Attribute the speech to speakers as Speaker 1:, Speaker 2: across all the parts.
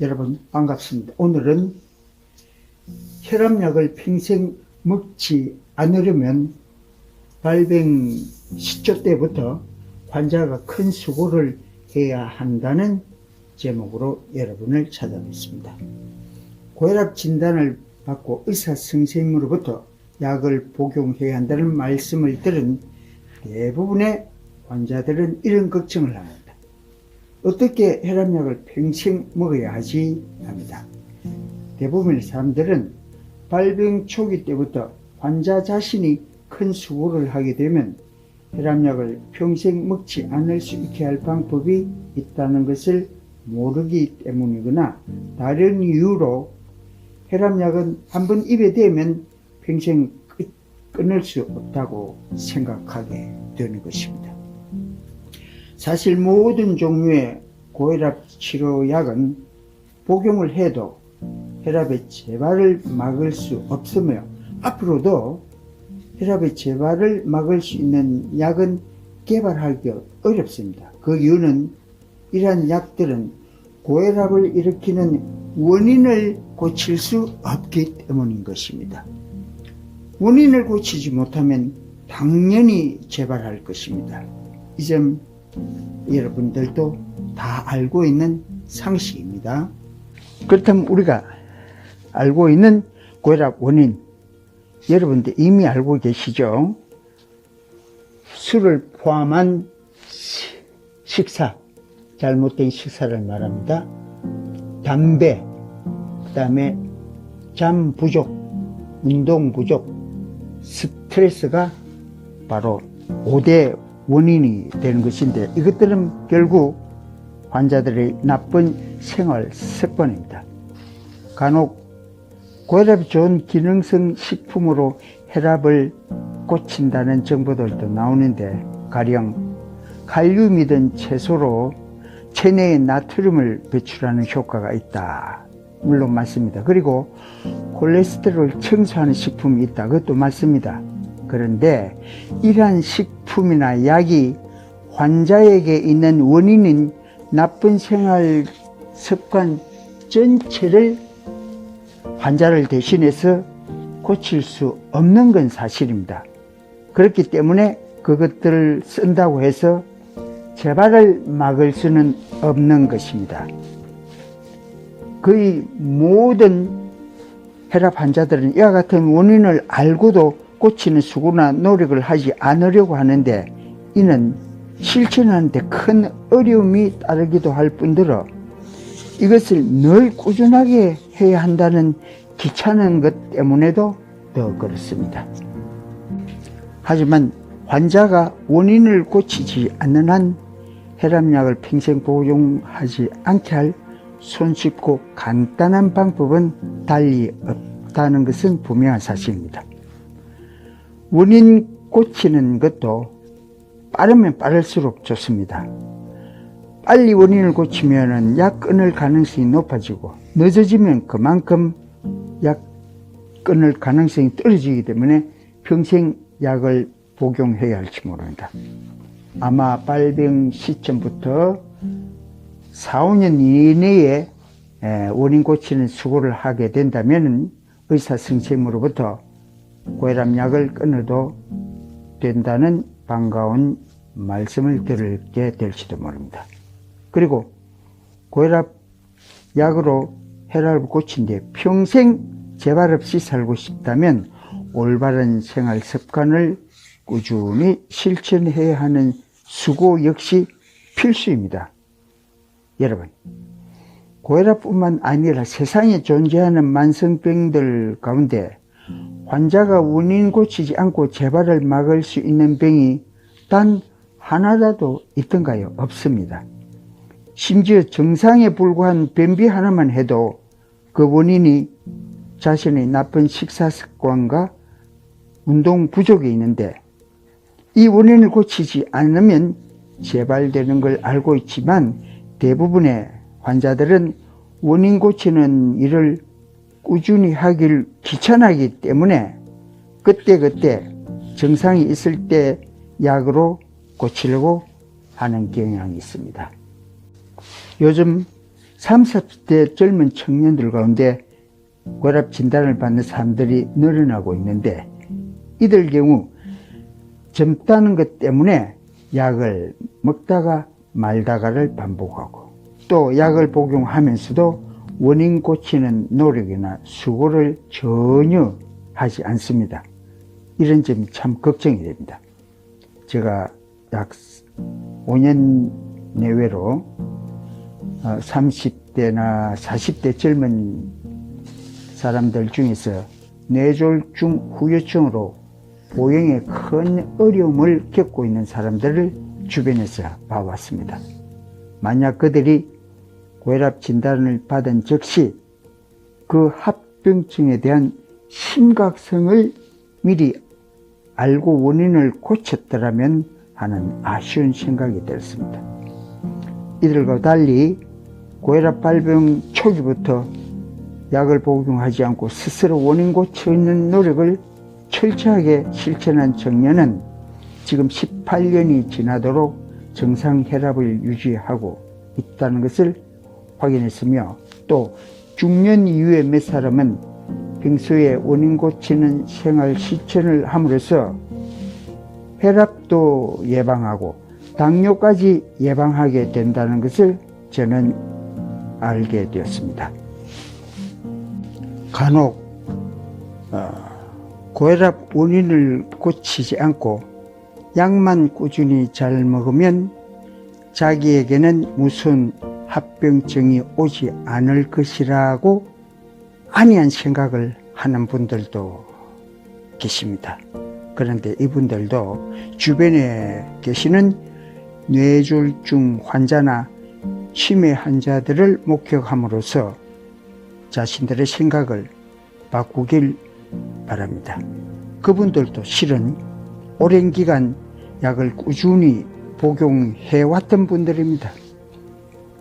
Speaker 1: 여러분 반갑습니다. 오늘은 혈압약을 평생 먹지 않으려면 발병 시초 때부터 환자가 큰 수고를 해야 한다는 제목으로 여러분을 찾아뵙습니다. 고혈압 진단을 받고 의사 선생님으로부터 약을 복용해야 한다는 말씀을 들은 대부분의 환자들은 이런 걱정을 합니다. 어떻게 혈압약을 평생 먹어야 하지? 합니다. 대부분의 사람들은 발병 초기 때부터 환자 자신이 큰 수고를 하게 되면 혈압약을 평생 먹지 않을 수 있게 할 방법이 있다는 것을 모르기 때문이거나 다른 이유로 혈압약은 한번 입에 대면 평생 끊- 끊을 수 없다고 생각하게 되는 것입니다. 사실 모든 종류의 고혈압 치료약은 복용을 해도 혈압의 재발을 막을 수 없으며 앞으로도 혈압의 재발을 막을 수 있는 약은 개발하기 어렵습니다. 그 이유는 이러한 약들은 고혈압을 일으키는 원인을 고칠 수 없기 때문인 것입니다. 원인을 고치지 못하면 당연히 재발할 것입니다. 이 점 여러분들도 다 알고 있는 상식입니다. 그렇다면 우리가 알고 있는 고혈압 원인 여러분들 이미 알고 계시죠? 술을 포함한 시- 식사, 잘못된 식사를 말합니다. 담배, 그 다음에 잠 부족, 운동 부족, 스트레스가 바로 5대 원인이 되는 것인데 이것들은 결국 환자들의 나쁜 생활 습관입니다. 간혹 고혈압이 좋은 기능성 식품으로 혈압을 고친다는 정보들도 나오는데 가령 칼륨이든 채소로 체내에 나트륨을 배출하는 효과가 있다. 물론 맞습니다. 그리고 콜레스테롤 청소하는 식품이 있다. 그것도 맞습니다. 그런데 이러한 식품이나 약이 환자에게 있는 원인인 나쁜 생활 습관 전체를 환자를 대신해서 고칠 수 없는 건 사실입니다. 그렇기 때문에 그것들을 쓴다고 해서 재발을 막을 수는 없는 것입니다. 거의 모든 혈압 환자들은 이와 같은 원인을 알고도 고치는 수고나 노력을 하지 않으려고 하는데 이는 실천하는데 큰 어려움이 따르기도 할 뿐더러 이것을 늘 꾸준하게 해야 한다는 귀찮은 것 때문에도 더 그렇습니다. 하지만 환자가 원인을 고치지 않는 한 혈압약을 평생 복용하지 않게 할 손쉽고 간단한 방법은 달리 없다는 것은 분명한 사실입니다. 원인 고치는 것도 빠르면 빠를수록 좋습니다. 빨리 원인을 고치면 약 끊을 가능성이 높아지고 늦어지면 그만큼 약 끊을 가능성이 떨어지기 때문에 평생 약을 복용해야 할지 모릅니다. 아마 발병 시점부터 4, 5년 이내에 에, 원인 고치는 수고를 하게 된다면 의사 선생님으로부터 고혈압 약을 끊어도 된다는 반가운 말씀을 들게 될지도 모릅니다. 그리고 고혈압 약으로 혈압을 고친 뒤에 평생 재발 없이 살고 싶다면 올바른 생활 습관을 꾸준히 실천해야 하는 수고 역시 필수입니다. 여러분, 고혈압뿐만 아니라 세상에 존재하는 만성병들 가운데 환자가 원인 고치지 않고 재발을 막을 수 있는 병이 단 하나라도 있던가요? 없습니다. 심지어 정상에 불과한 변비 하나만 해도 그 원인이 자신의 나쁜 식사 습관과 운동 부족에 있는데 이 원인을 고치지 않으면 재발되는 걸 알고 있지만 대부분의 환자들은 원인 고치는 일을 꾸준히 하길 귀찮아하기 때문에 그때그때 증상이 있을 때 약으로 고치려고 하는 경향이 있습니다. 요즘 30대 젊은 청년들 가운데 고혈압 진단을 받는 사람들이 늘어나고 있는데 이들 경우 젊다는 것 때문에 약을 먹다가 말다가를 반복하고 또 약을 복용하면서도 원인 고치는 노력이나 수고를 전혀 하지 않습니다. 이런 점이 참 걱정이 됩니다. 제가 약 5년 내외로 30대나 40대 젊은 사람들 중에서 뇌졸중 후유증으로 보행에 큰 어려움을 겪고 있는 사람들을 주변에서 봐왔습니다. 만약 그들이 고혈압 진단을 받은 즉시 그 합병증에 대한 심각성을 미리 알고 원인을 고쳤더라면 하는 아쉬운 생각이 들었습니다. 이들과 달리 고혈압 발병 초기부터 약을 복용하지 않고 스스로 원인 고치는 노력을 철저하게 실천한 청년은 지금 18년이 지나도록 정상 혈압을 유지하고 있다는 것을 확인했으며 또 중년 이후에 몇 사람은 평소에 원인 고치는 생활 실천을 함으로써 혈압도 예방하고 당뇨까지 예방하게 된다는 것을 저는 알게 되었습니다. 간혹 어, 고혈압 원인을 고치지 않고 약만 꾸준히 잘 먹으면 자기에게는 무슨 합병증이 오지 않을 것이라고 안이한 생각을 하는 분들도 계십니다. 그런데 이분들도 주변에 계시는 뇌졸중 환자나 치매 환자들을 목격함으로써 자신들의 생각을 바꾸길 바랍니다. 그분들도 실은 오랜 기간 약을 꾸준히 복용해 왔던 분들입니다.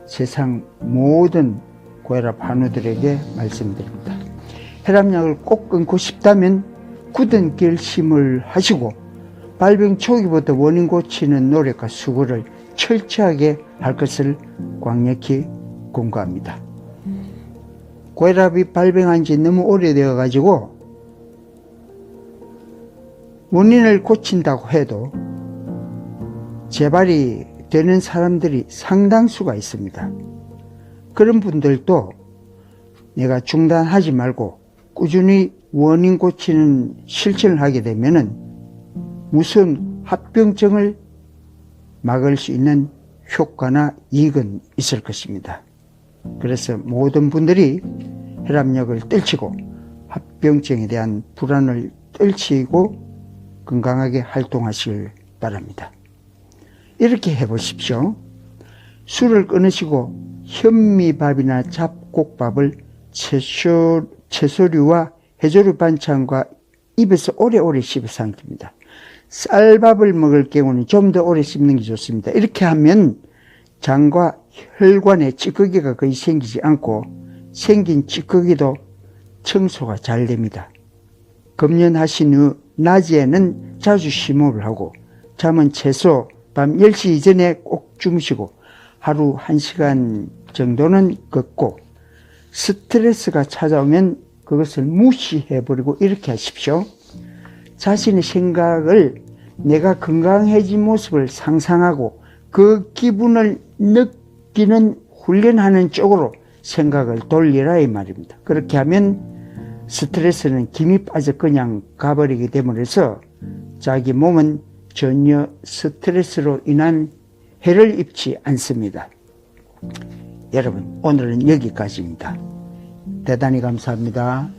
Speaker 1: 세상 모든 고혈압 환우들에게 말씀드립니다. 혈압약을 꼭 끊고 싶다면 굳은 결심을 하시고 발병 초기부터 원인 고치는 노력과 수고를 철저하게 할 것을 강력히 공고합니다. 고혈압이 발병한 지 너무 오래되어 가지고 원인을 고친다고 해도 재발이 되는 사람들이 상당수가 있습니다. 그런 분들도 내가 중단하지 말고 꾸준히 원인 고치는 실천을 하게 되면은 무슨 합병증을 막을 수 있는 효과나 이익은 있을 것입니다. 그래서 모든 분들이 혈압약을 떨치고 합병증에 대한 불안을 떨치고 건강하게 활동하시길 바랍니다. 이렇게 해보십시오. 술을 끊으시고 현미밥이나 잡곡밥을 채소, 채소류와 해조류 반찬과 입에서 오래오래 씹어 삼킵니다. 쌀밥을 먹을 경우는 좀 더 오래 씹는 게 좋습니다. 이렇게 하면 장과 혈관에 찌꺼기가 거의 생기지 않고 생긴 찌꺼기도 청소가 잘 됩니다. 금연하신 후 낮에는 자주 심호흡을 하고 잠은 최소 밤 10시 이전에 꼭 주무시고 하루 1시간 정도는 걷고 스트레스가 찾아오면 그것을 무시해버리고 이렇게 하십시오. 자신의 생각을 내가 건강해진 모습을 상상하고 그 기분을 느끼는 훈련하는 쪽으로 생각을 돌리라 이 말입니다. 그렇게 하면 스트레스는 김이 빠져 그냥 가버리게 됨으로써 자기 몸은 전혀 스트레스로 인한 해를 입지 않습니다. 여러분, 오늘은 여기까지입니다. 대단히 감사합니다.